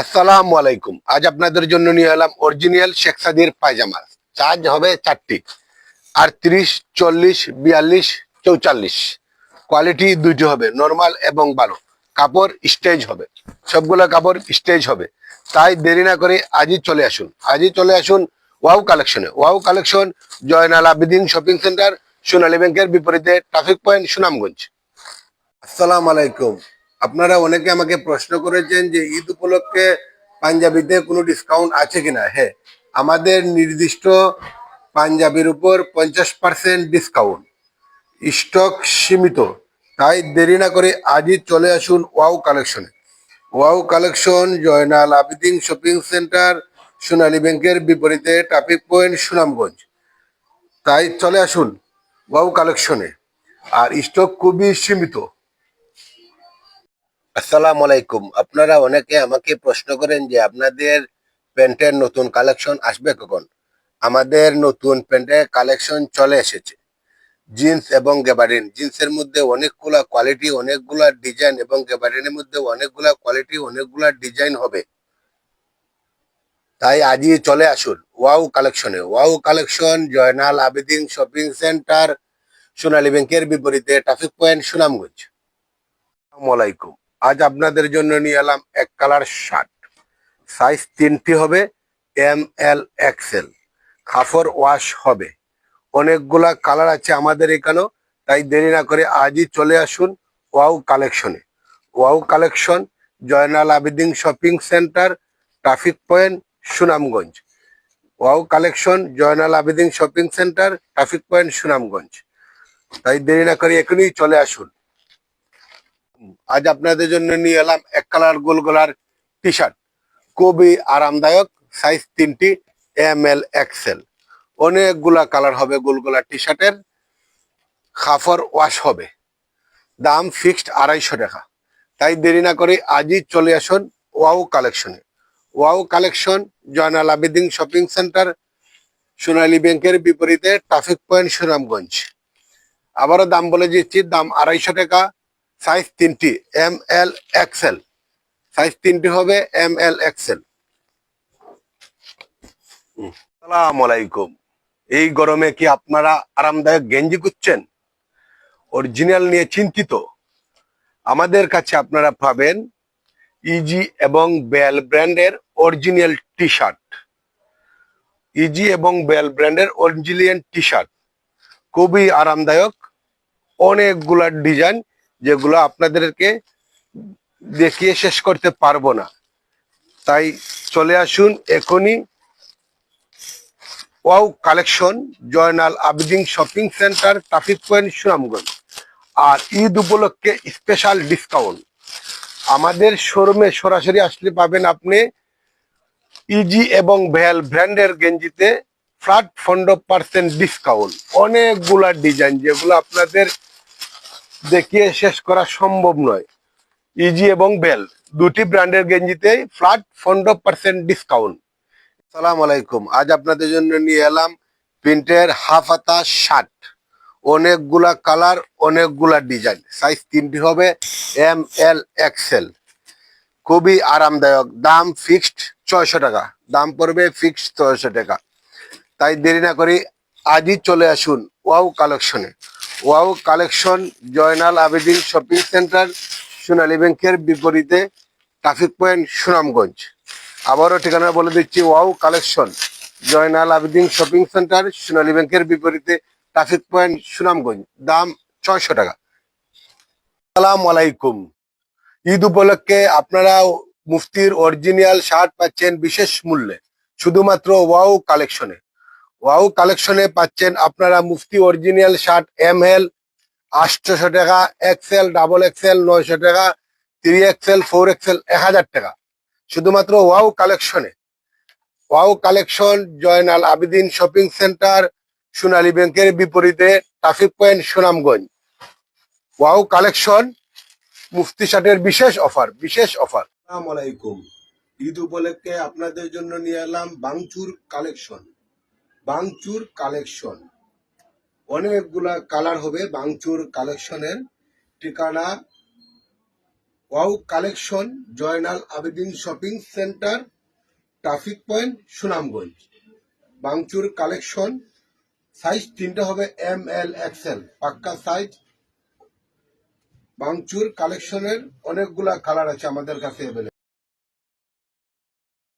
আসসালামু আলাইকুম। আজ আপনাদের জন্য নিয়ে এলাম অরিজিনাল শেখ সাদির পায়জামা। চার্জ হবে চারটি। আটত্রিশ চল্লিশ, বিয়াল্লিশ, চৌচল্লিশ। কোয়ালিটি দুইটি হবে, নর্মাল এবং ভালো। কাপড় স্টেজ হবে। সবগুলো কাপড় স্টেজ হবে। তাই দেরি না করে আজই চলে আসুন। আজই চলে আসুন ওয়াও কালেকশনে। Wow collection Joynal Abedin shopping centre, Sonali ব্যাংকের বিপরীতে, ট্রাফিক পয়েন্ট, সুনামগঞ্জ। আসসালাম আলাইকুম। আপনারা অনেকে আমাকে প্রশ্ন করেছেন যে ঈদ উপলক্ষে পাঞ্জাবিতে কোনো ডিসকাউন্ট আছে কিনা? হ্যাঁ আমাদের নির্দিষ্ট পাঞ্জাবির উপর পঞ্চাশ পার্সেন্ট ডিসকাউন্ট স্টক সীমিত। তাই দেরি না করে আজই চলে আসুন ওয়াও কালেকশনে। Wow collection, Joynal Abidin shopping centre, Sonali ব্যাংকের বিপরীতে ট্রাফিক পয়েন্ট, সুনামগঞ্জ। তাই চলে আসুন ওয়াও কালেকশনে। আর স্টক খুবই সীমিত। আসসালামু আলাইকুম। আপনারা অনেকে আমাকে প্রশ্ন করেন যে আপনাদের প্যান্টের নতুন কালেকশন আসবে কখন? আমাদের নতুন প্যান্টের কালেকশন চলে এসেছে। জিন্স এবং গেবারিন। জিন্সের মধ্যে অনেকগুলা কোয়ালিটি, অনেকগুলা ডিজাইন এবং গেবারিনের মধ্যে অনেকগুলা কোয়ালিটি, অনেকগুলা ডিজাইন হবে। তাই আজই চলে আসুন ওয়াও কালেকশনে। Wow collection, Joynal Abedin shopping centre, Sonali ব্যাংকের বিপরীতে, ট্রাফিক পয়েন্ট, সুনামগঞ্জ। আসসালামু আলাইকুম। আজ আপনাদের জন্য নিয়ে এলাম এক কালার শার্ট। সাইজ তিনটি হবে, এম এল এক্সেল কাপড় ওয়াশ হবে। অনেকগুলা কালার আছে আমাদের এখানেও, তাই দেরি না করে আজই চলে আসুন ওয়াও কালেকশনে। Wow collection, Joynal Abedin shopping centre, traffic point, Sunamganj. Wow collection, Joynal Abedin shopping centre, traffic point, Sunamganj. তাই দেরি না করে এখনই চলে আসুন। আজ আপনাদের জন্য নিয়ে এলাম এক কালার গোল গোলার টি শার্ট খুবই আরামদায়ক সাইজ তিনটি এম এল এক্সেল অনেকগুলা কালার হবে গোলগোলা টি শার্টের খাফর ওয়াশ হবে। দাম ফিক্সড আড়াইশো টাকা। তাই দেরি না করে আজই চলে আসুন ওয়াও কালেকশনে wow collection Joynal Abedin shopping centre Sonali ব্যাংকের বিপরীতে ট্রাফিক পয়েন্ট সুনামগঞ্জ। আবারও দাম বলে দিচ্ছি, দাম আড়াইশো টাকা। সাইজ তিনটি, এম এল এক্সেল সাইজ তিনটি হবে এম এল এক্সেল সালাম আলাইকুম এই গরমে কি আপনারা আরামদায়ক গেঞ্জি খুঁজছেন? অরিজিনাল নিয়ে চিন্তিত। আমাদের কাছে আপনারা পাবেন ইজি এবং বেল ব্র্যান্ডের অরিজিনাল টি শার্ট ইজি এবং বেল ব্র্যান্ডের অরিজিনাল টি শার্ট খুবই আরামদায়ক, অনেকগুলা ডিজাইন যেগুলো আপনাদেরকে দেখিয়ে শেষ করতে পারব না। তাই চলে আসুন এখনই wow collection, Joynal Abedin shopping centre, traffic point, Sunamganj. আর ঈদ উপলক্ষে স্পেশাল ডিসকাউন্ট। আমাদের শোরুমে সরাসরি আসলে পাবেন আপনি ইজি এবং ভ্যাল ব্র্যান্ডের গেঞ্জিতে ফ্ল্যাট পনেরো পার্সেন্ট ডিসকাউন্ট। অনেকগুলা ডিজাইন যেগুলো আপনাদের দেখিয়ে শেষ করা সম্ভব নয়। ইজি এবং বেল দুটি ব্র্যান্ডের গেঞ্জিতে ফ্ল্যাট পনেরো পার্সেন্ট ডিসকাউন্ট সালাম আলাইকুম, আজ আপনাদের জন্য নিয়ে এলাম প্রিন্টের হাফ হাতা শার্ট অনেকগুলা কালার অনেকগুলা ডিজাইন সাইজ তিনটি হবে এম এল এক্সেল খুবই আরামদায়ক, দাম ফিক্সড ছয়শো টাকা। দাম পড়বে ফিক্সড ছয়শো টাকা। তাই দেরি না করি আজই চলে আসুন ওয়াও কালেকশনে। Wow collection Joynal Abedin shopping centre, Sonali ব্যাংকের বিপরীতে ট্রাফিক পয়েন্ট, সুনামগঞ্জ। আবারও ঠিকানা বলে দিচ্ছি, wow collection Joynal Abedin shopping centre, Sonali ব্যাংকের বিপরীতে ট্রাফিক পয়েন্ট, সুনামগঞ্জ। দাম ছয়শো টাকা। সালাম আলাইকুম। ঈদ উপলক্ষে আপনারা মুফতির অরিজিনাল শার্ট পাচ্ছেন বিশেষ মূল্যে, শুধুমাত্র ওয়াও কালেকশনে। ওয়াও কালেকশনে পাচ্ছেন আপনারা Mufti original shirt M L আটশোশো টাকা এক্সেল ডাবল এক্সেল নয়শো টাকা, থ্রি এক্সেল ফোর এক্সেল এক হাজার টাকা। শুধুমাত্র ওয়াও কালেকশনে। Wow collection, Zainal Abidin shopping centre, Sonali ব্যাংকের বিপরীতে, traffic point, Sunamganj. Wow collection, Mufti শার্টের বিশেষ অফার বিশেষ অফার। আসসালামু আলাইকুম। ঈদ উপলক্ষে আপনাদের জন্য নিয়ে এলাম বাংচুর কালেকশন। বাংচুর কালেকশন। অনেকগুলা কালার হবে বাংচুর কালেকশনের। ঠিকানা wow collection, Zainal Abedin shopping centre, traffic point, Sunamganj. বাংচুর collection, size তিনটা হবে এম এল এক্সেল পাক্কা সাইজ। বাংচুর কালেকশনের অনেকগুলা কালার আছে আমাদের কাছে অ্যাভেলেবল